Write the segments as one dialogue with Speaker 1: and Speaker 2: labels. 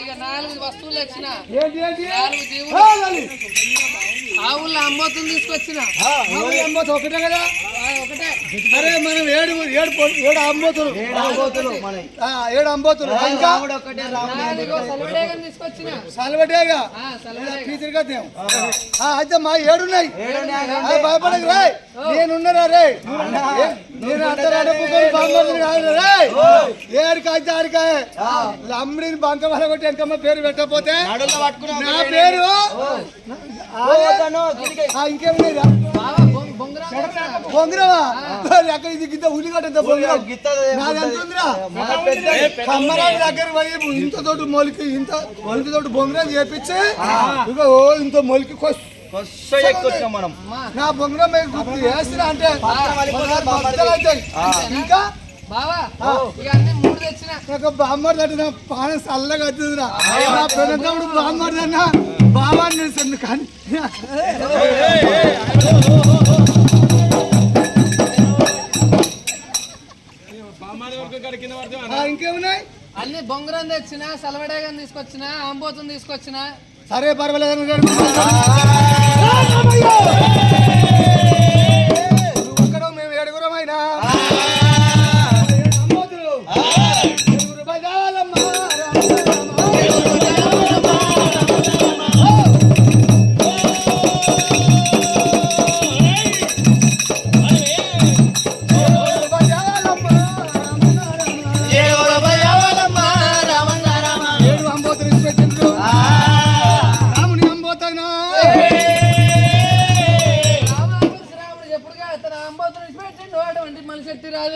Speaker 1: ఇక
Speaker 2: ఆ,
Speaker 1: అమ్మతులు తీసుకొచ్చిన
Speaker 2: ఒకటే కదా
Speaker 1: ఒకటే
Speaker 2: అరే మనం ఏడు ఏడు ఏడు అమ్మోతులు ఏడు అంబోతులు ఇంకా
Speaker 1: తీసుకొచ్చిన
Speaker 2: సలవటేగా టీచర్ కదేం అయితే మా ఏడున్నాయి భయపడకు రే నేనున్నారా రే నేను అందరూ అడుపుకొని బామ్మని కాదు రే. ఏడికి అయితే ఆడికాయ అమ్మడిని బంక వల కొట్టి వెనకమ్మ పేరు పెట్టకపోతే నా పేరు ఆ, ఇంకేమున్నాయి రా?
Speaker 1: బావా బొంగ- బొంగరం తెచ్చిన.
Speaker 2: బొంగరమా అక్కడ ఇది గిద్ద ఉల్లిగడ్డ ఎంత బొంగరం. నాది ఎంత ఉందిరా? కమ్మరాడి దగ్గర పోయి ఇంత తోటి మొలికి ఇంత ఇంత తోటి బొంగరం చేపించి ఇక ఓ ఇంత మొలికి కొస్
Speaker 3: మనం.
Speaker 2: నా గుర్తు అంటే అవుతాయి. ఇంకా?
Speaker 1: బావా మూడు తెచ్చిన.
Speaker 2: నాకు బామ్మడి అంటే నా పానం చల్లగా వచ్చిందిరా. నా పెద్దమ్ముడు బామ్మడి అన్న. బావా నేను కానీ ఇంకేమున్నాయి?
Speaker 1: అన్ని బొంగరం తెచ్చిన సలవడేగం తీసుకొచ్చిన అంబోతుని తీసుకొచ్చిన.
Speaker 2: సరే పర్వాలేదు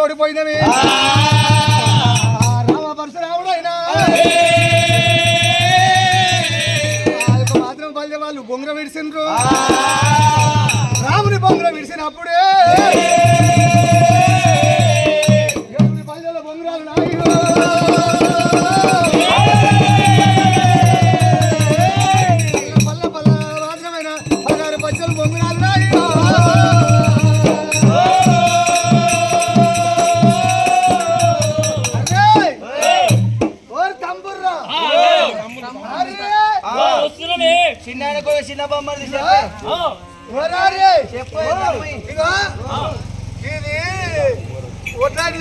Speaker 2: ఓడిపోయినవి ఆ. రామ పరశురాముడు అయినా మాత్రం బలిజ వాళ్ళు బొంగర రాముని బొంగర విడిసినప్పుడే.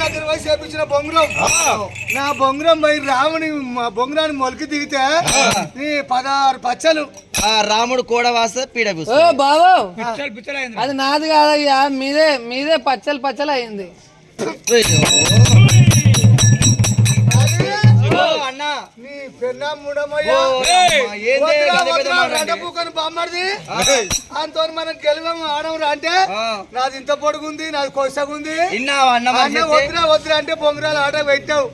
Speaker 2: దగ్గర పోయి చేపించిన బొంగురం. నా బొంగురం పోయి రాముని మా బొంగురాన్ని మొలికి దిగితే నీ పదహారు పచ్చలు.
Speaker 3: ఆ రాముడు కూడా వాస పీడ
Speaker 1: ఓ బాబు అది నాది కాదయ్యా మీదే మీదే పచ్చలు పచ్చలు అయింది.
Speaker 2: బామ్మడిది అంతో మనం గెలవము ఆడము అంటే నాది ఇంత పొడుగుంది నాది కొసగుంది? వద్దురా వద్దురా అంటే బొంగరాలు ఆట పెట్టావు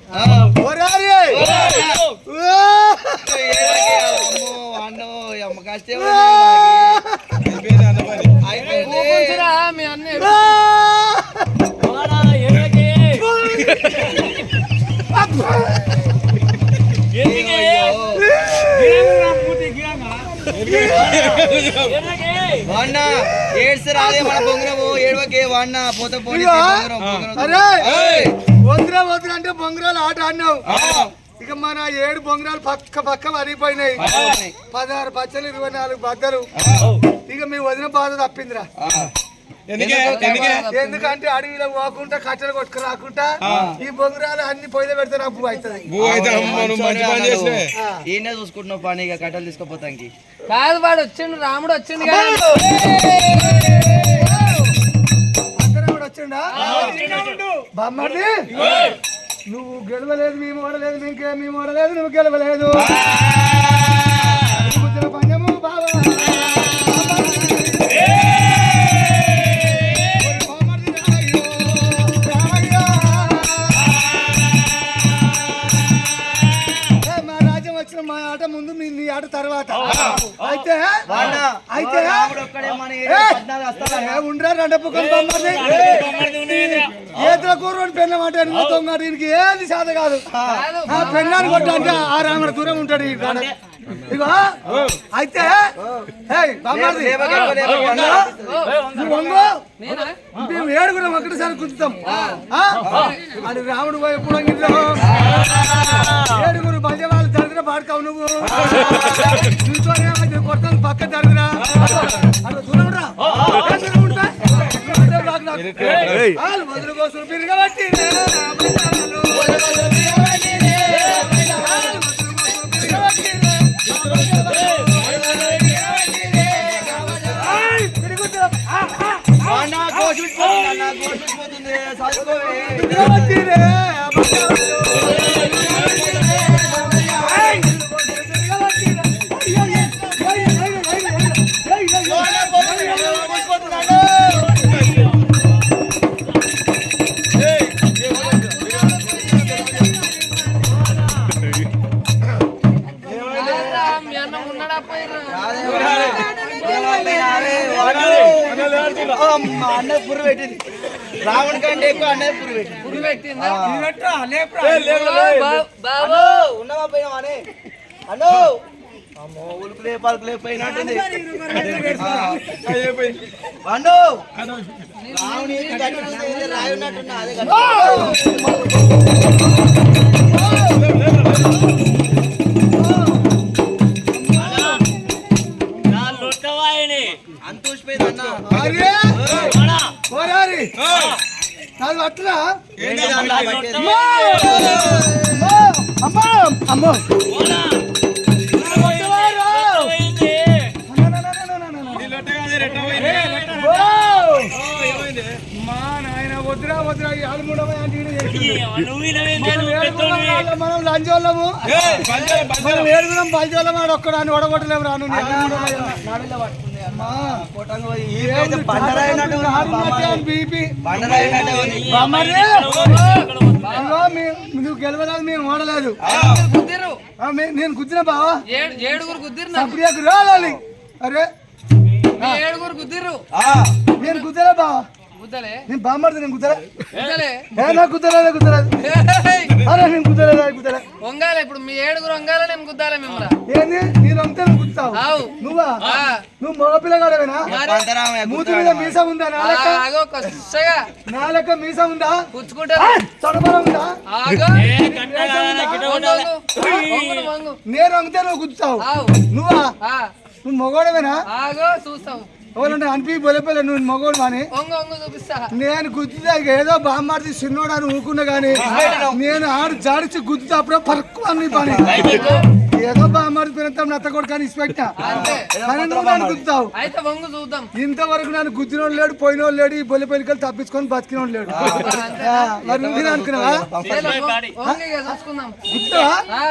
Speaker 1: మీ అన్నీ
Speaker 3: వాన్న ఏడ్స్ మన బొంగరము. ఏడవకే వాన్న పోత బొంగరం.
Speaker 2: వద్దురా అంటే బొంగరాలు ఆట ఆడినావు. ఇక మన ఏడు బొంగరాలు పక్క పక్క వరిగిపోయినాయి. పదహారు పచ్చలు ఇరవై నాలుగు బద్దలు. ఇక మీ వదిన బాధ తప్పిందిరా. ఎందుకంటే అడవిలో పోకుండా కట్టెలు కొట్టుకు రాకుండా ఈ బొంగరాలు అన్ని పొయ్యిలో పెడితే నాకు పువ్వు అవుతుంది.
Speaker 3: ఈయనే చూసుకుంటున్నావు పని ఇక కట్టలు తీసుకుపోతానికి.
Speaker 1: కాదు వాడు వచ్చిండు రాముడు వచ్చిండు
Speaker 2: వచ్చిండా? బామ్మడి నువ్వు గెలవలేదు మేము ఓడలేదు ఇంకే మేము ఓడలేదు నువ్వు గెలవలేదు.
Speaker 3: ఆట ముందు మీ
Speaker 2: నీ
Speaker 3: ఆట తర్వాత. అయితే
Speaker 2: అయితే ఉండరా రండపుకం ఏదో కూరని పెన్న మాట దీనికి ఏది సాధ కాదు. ఆ. పెన్నాన్ని కొట్టంటే ఆ రాముడు దూరం ఉంటాడు ఈ ఇగో అయితే మేము ఏడుగురం ఒకటిసారి కుదుతాం అది రాముడు ఎప్పుడు అంగిద్దాం పాడుకావు నువ్వు నీతోనే ఏమైతే కొట్టం పక్క జరిగినా అట్లా దూరం రా. ఏ దూరం ఉంటా? అంటే నాకు నాకు. వాళ్ళు వదులు కోసం తిరగబట్టి రే రామచంద్రులు. వదులు కోసం తిరగబట్టి రే రామచంద్రులు. తిరగబట్టి రే. ఏయ్, తిరుగుతున్నా. ఆ, ఆ.
Speaker 3: అన్న కోసిపోతుంది అన్న కోసిపోతుంది చదువుకోవే
Speaker 1: అన్నో
Speaker 3: అమ్మో ఉలుకు లేపాలకు లేకపోయినట్టుంది అన్నో. రావుని రాయి ఉన్నట్టున్నా అదే
Speaker 2: నాది అట్లా? అమ్మా! అమ్మో! మా నాయన వద్దురా వద్దురా ఈ ఆలుమూడవ అంటే ఈడు చేసిండు. మనం లంచోళ్ళము. మనం ఏడుగురం బల్చోళ్ళం ఆడు ఒక్కడాన్ని ఒడగొట్టలేము రాను నువ్వు గెలవలేదు మేము ఓడలేదు.
Speaker 1: గుద్దిరు
Speaker 2: ఆ, మే- నేను గుద్దిన బావా?
Speaker 1: ఏడు ఏడుగురు గుద్దిరు
Speaker 2: సప్రియకు రావాలి. అరే.
Speaker 1: ఏడుగురు గుద్దిరు
Speaker 3: ఆ,
Speaker 2: నేను గుద్దలే బావా? నేను బామ్మర్ది నేను గుద్దలే.
Speaker 1: గుద్దలే.
Speaker 2: నాకు గుద్దలేదు గుద్దలేదు! అరే నేను గుద్దలేదు గుద్దలే.
Speaker 1: వంగాలి ఇప్పుడు మీ ఏడుగురు వంగాలి నేను గుద్దాలి మిమ్మల్ని.
Speaker 2: ఏంది? నేను అంతే నువ్వు గుద్దుతావు.
Speaker 1: ఆవు.
Speaker 2: నువ్వా?
Speaker 1: ఆ,
Speaker 2: నువ్వు మగ పిల్లగాడవేనా? మూతి మీద మీస ఉందా నా లెక్క?
Speaker 1: ఆగో కొచ్చగా
Speaker 2: నా లెక్క మీస ఉందా?
Speaker 1: పుచ్చుకుంటారు.
Speaker 2: తొడబలం ఉందా? నేను అంతే నువ్వు గుద్దుతావు.
Speaker 1: ఆవు.
Speaker 2: నువ్వా?
Speaker 1: ఆ,
Speaker 2: నువ్వు మగోడవేనా
Speaker 1: ఆగో చూస్తావు.
Speaker 2: ఎవరంటే అనిపి బొలపెల్ల నువ్వు మగోడు అని నేను గుద్దుతా ఏదో బామ్మార్ది చిన్నోడు అని ఊకున్నా గానీ నేను ఆడు జాడిచి గుద్దుతా అప్పుడే పరుక్కు అని పని. ఏదో బామ్మార్ది పినంతం నత్తకోడు కానీ ఇసిపెట్టా
Speaker 1: అంతే.
Speaker 2: కానీ నువ్వు నన్ను గుద్దుతావు.
Speaker 1: అయితే వంగు చూద్దాం.
Speaker 2: ఇంతవరకు నన్ను గుద్దినోడు లేడు పోయినోడు లేడు ఈ బొల్లి పెళ్ళికలు తప్పించుకొని బతికినోడు లేడు. ఆ, మరి నువ్వు అనుకున్నావా?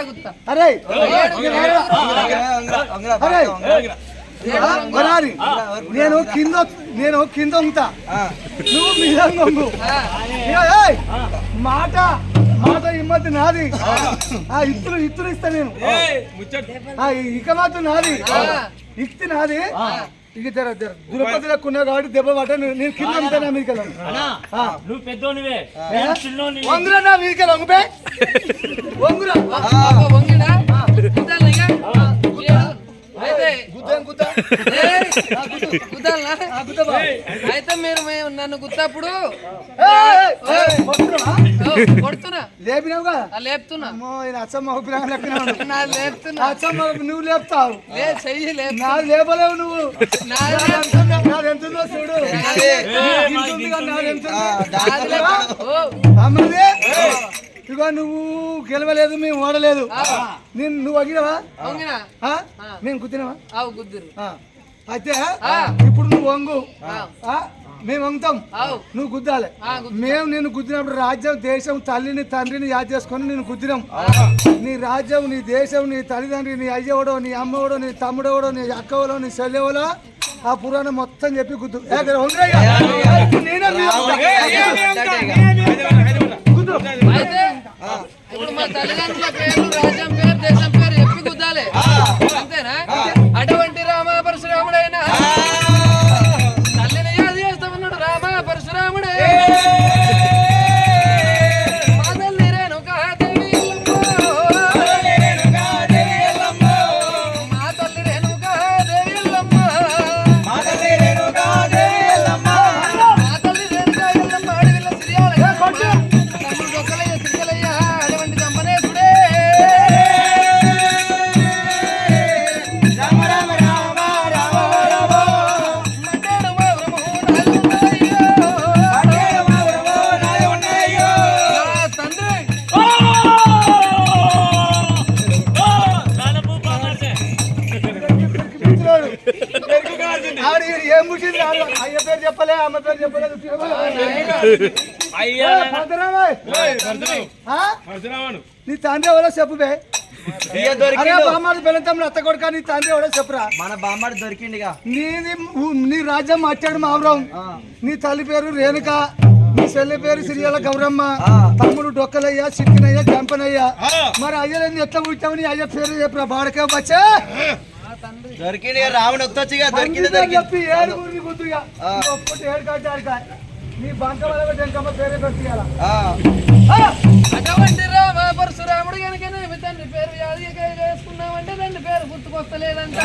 Speaker 1: గుత్తా
Speaker 2: అరే అరే నేను కింద నేను కింద ఉంటా నువ్వు మీద మాట మాట ఇమ్మతి నాది. ఆ. ఇత్తులు ఇత్తులు ఇస్తా నేను. ఆ, ఇక మాత్రం నాది. ఇక్తి నాది. ఇక జర జర ఉన్నా కాబట్టి దెబ్బ పట్ట నేను కింద ఉంటాను మీకు
Speaker 4: నువ్వు పెద్దోనివే.
Speaker 2: వంగురా నా మీకు వంగుపే వంగురా. గుద్దాం
Speaker 1: అయితే మీరు నన్ను గుత్తప్పుడు కొడుతున్నా? లేపుతున్నా.
Speaker 2: అచ్చమ్మ అచ్చమ్మ నువ్వు లేపుతావు.
Speaker 1: లే చెయ్యి
Speaker 2: నాది లేపలేవు నువ్వు. నాది ఎంత చూడు. నాది ఎంత అమ్మది. ఇగో నువ్వు గెలవలేదు మేము ఓడలేదు నేను నువ్వు అగినవా? మేము గుద్దినవా. అయితే. ఇప్పుడు నువ్వు వంగు? మేము వంగుతాం నువ్వు గుద్దాలి. మేము నేను గుద్దినప్పుడు రాజ్యం దేశం తల్లిని తండ్రిని యాద్ చేసుకొని నేను గుద్దినాం నీ రాజ్యం నీ దేశం నీ తల్లిదండ్రి నీ అయ్యవడో నీ అమ్మవడో నీ తమ్ముడవడో నీ అక్కవలో నీ చెల్లెవలో ఆ పురాణం మొత్తం చెప్పి గుద్దు నేనే
Speaker 1: ఇప్పుడు మా తల్లిదండ్రుల పేర్లు రాజ్యం పేరు దేశం పేరు చెప్పి గుద్దాలి? అంతేనా?
Speaker 2: నీ తండ్రి ఎవరో చెప్పువే
Speaker 3: ఇయ్య
Speaker 2: అరే
Speaker 3: దొరికిండు.
Speaker 2: బామ్మాడి అత్త కొడుక నీ తండ్రి ఎవరో చెప్పురా.
Speaker 3: మన బామ్మడి దొరికిండిగా.
Speaker 2: నీది నీ రాజ్యం మాట్లాడు మావరం నీ తల్లి పేరు రేణుక నీ చెల్లి పేరు సిరియాల గౌరమ్మ తమ్ముడు డొక్కలయ్య చిక్కినయ్య కంపనయ్య మరి అయ్యలేని ఎట్లా పుట్టావు నీ అయ్య పేరు చెప్పురా బాడకే వచ్చే
Speaker 3: రావణ దొరికింది
Speaker 2: చెప్పి గుద్దుగా. ఒక్కటి ఏడు ఆడికా నీ బంక వల్ల డెంకమ్మ పేరే పెట్టియాల
Speaker 1: అటువంటి రామ పరశురాముడు కనుకనేమి తండ్రి పేరు యాది వేసుకున్నామంటే తండ్రి పేరు గుర్తుకొస్తలేదంట.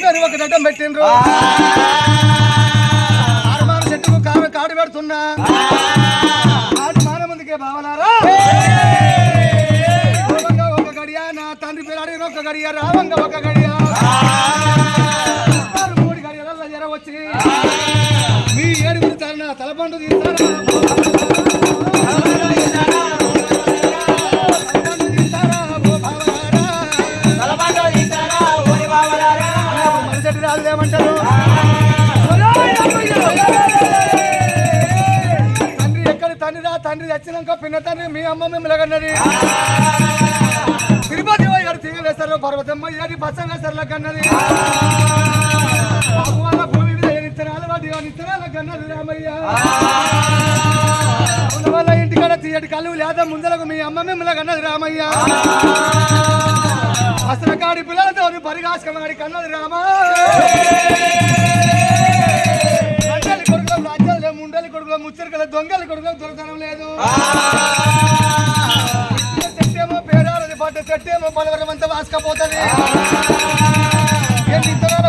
Speaker 2: తెలివేసినాడు తండ్రి పేరు ఒక దడ్డం పెట్టిండ్రు. ఆరుమాన చెట్టుకు కారు కాడు పెడుతున్నా. ఆడు మాన ముందుకే రావంగా ఒక గడియ నా తండ్రి పేరు అడిగిన ఒక గడియ రావంగా ఒక గడియ. మూడు గడియల జర వచ్చి మీ ఏడుగురు తన తలపండు తీస్తారా? వచ్చినాక తండ్రి పిన్న తండ్రి మీ అమ్మ మిమ్మల్ని కన్నది తిరుపతి గారు తీగ వేస్తారు పర్వతమ్మ ఇది బస్సం వేస్తారు కన్నది బాబు భూమి నిత్తనాలు వాటి నిత్తనాలు కన్నది రామయ్య. వాళ్ళ ఇంటికాడ తీయటి కళ్ళు లేదా ముందరకు మీ అమ్మ మిమ్మల్ని కన్నది రామయ్య. అసలు కాడి పిల్లలతో పరిగాసుకమాడి కన్నది రామా. కొడుకులో ముచ్చరికల దొంగలి కొడుకులో దొరకడం లేదు. చెట్టేమో పేరాలది పడ్డ చెట్టేమో పలవరం అంతా వాసుకపోతుంది. ఇతరాల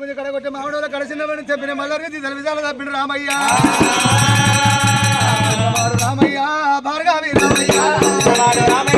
Speaker 2: కొంచెం కడగొట్టే మామిడోళ్ళ కడసినవని చెప్పిన మల్లరికి తెలవిదాలు తప్పిన రామయ్య. రామయ్య భార్గవి రామయ్య. రామయ్య